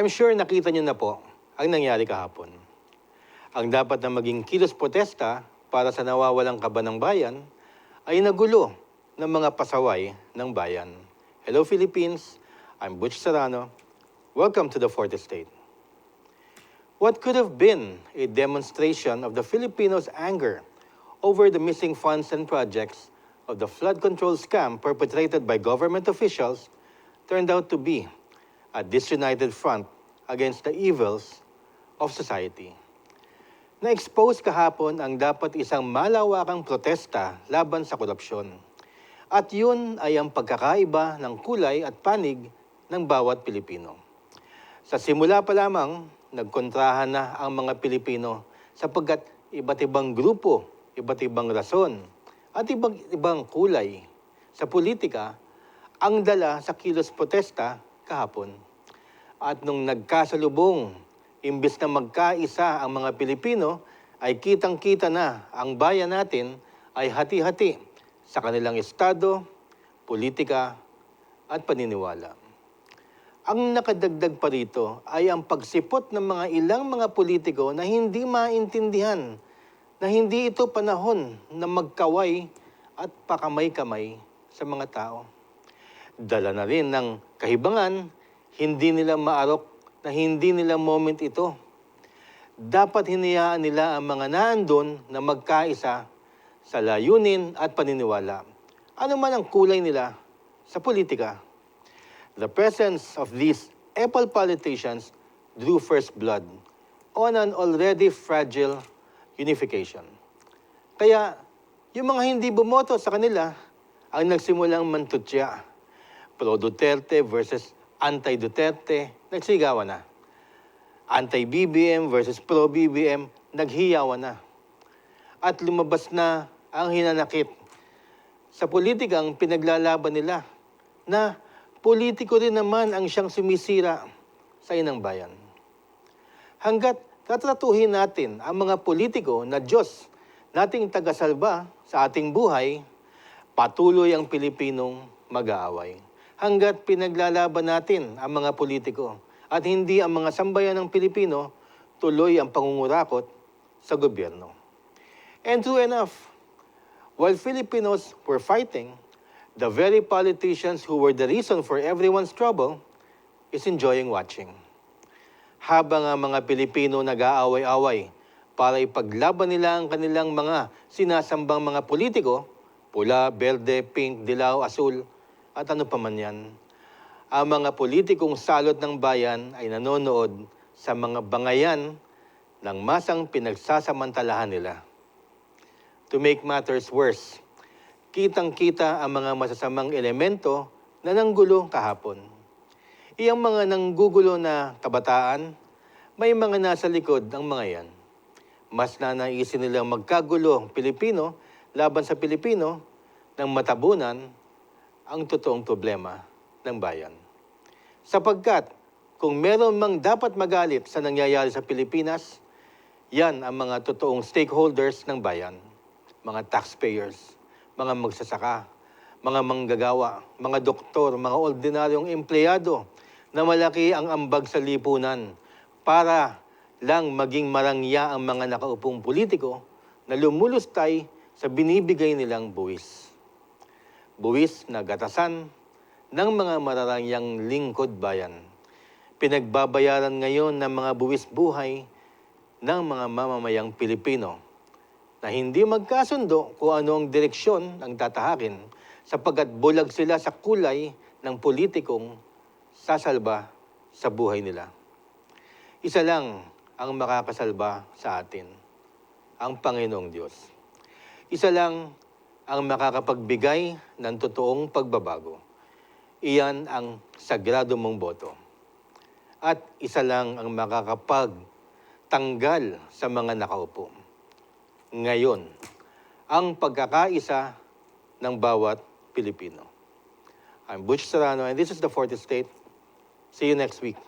I'm sure nakita niyo na po ang nangyari kahapon. Ang dapat na maging kilos protesta para sa nawawalang kaba ng bayan ay nagulo ng mga pasaway ng bayan. Hello Philippines, I'm Butch Serrano. Welcome to the Fourth Estate. What could have been a demonstration of the Filipinos' anger over the missing funds and projects of the flood control scam perpetrated by government officials turned out to be a disunited front against the evils of society. Na-expose kahapon ang dapat isang malawakang protesta laban sa korupsyon. At yun ay ang pagkakaiba ng kulay at panig ng bawat Pilipino. Sa simula pa lamang, nagkontrahan na ang mga Pilipino sapagkat iba't ibang grupo, iba't ibang rason, at iba't ibang kulay sa politika ang dala sa kilos protesta kahapon. At nung nagkasalubong, imbes na magkaisa ang mga Pilipino, ay kitang-kita na ang bayan natin ay hati-hati sa kanilang estado, politika, at paniniwala. Ang nakadagdag pa rito ay ang pagsipot ng mga ilang mga politiko na hindi maintindihan na hindi ito panahon na magkaway at pakamay-kamay sa mga tao. Dala na rin ng kahibangan, hindi nila maarok na hindi nila moment ito. Dapat hinayaan nila ang mga naandun na magkaisa sa layunin at paniniwala. Ano man ang kulay nila sa politika. The presence of these Apple politicians drew first blood on an already fragile unification. Kaya, yung mga hindi bumoto sa kanila ang nagsimulang mantutya. Pro-Duterte versus anti-Duterte, nagsigawan na. Anti-BBM versus pro-BBM, naghiyawan na. At lumabas na ang hinanakit sa politikang pinaglalaban nila na politiko rin naman ang siyang sumisira sa inang bayan. Hanggat tatratuhin natin ang mga politiko na Diyos nating tagasalba sa ating buhay, patuloy ang Pilipinong mag-aaway. Hanggat pinaglalaban natin ang mga politiko at hindi ang mga sambayan ng Pilipino, tuloy ang pangungurakot sa gobyerno. And true enough, while Filipinos were fighting, the very politicians who were the reason for everyone's trouble is enjoying watching. Habang ang mga Pilipino nag-aaway-away para ipaglaban nila ang kanilang mga sinasambang mga politiko, pula, berde, pink, dilaw, asul, at ano pa man yan, ang mga politikong salot ng bayan ay nanonood sa mga bangayan ng masang pinagsasamantalahan nila. To make matters worse, kitang-kita ang mga masasamang elemento na nanggulo kahapon. Iyang mga nanggugulo na kabataan, may mga nasa likod ang mga yan. Mas nanaisin nilang magkagulo ang Pilipino laban sa Pilipino nang matabunan ang totoong problema ng bayan. Sapagkat kung meron mang dapat magalit sa nangyayari sa Pilipinas, yan ang mga totoong stakeholders ng bayan, mga taxpayers, mga magsasaka, mga manggagawa, mga doktor, mga ordinaryong empleyado na malaki ang ambag sa lipunan para lang maging marangya ang mga nakaupong politiko na lumulustay sa binibigay nilang buwis. Buwis na gatasan ng mga mararangyang lingkod bayan. Pinagbabayaran ngayon ng mga buwis buhay ng mga mamamayang Pilipino na hindi magkasundo kung ano ang direksyon ang tatahakin sapagkat bulag sila sa kulay ng politikong sasalba sa buhay nila. Isa lang ang makakasalba sa atin, ang Panginoong Diyos. Isa lang ang makakapagbigay ng totoong pagbabago. Iyan ang sagrado mong boto. At isa lang ang makakapagtanggal sa mga nakaupo ngayon ang pagkakaisa ng bawat Pilipino. I'm Butch Serrano and this is the Fourth Estate. See you next week.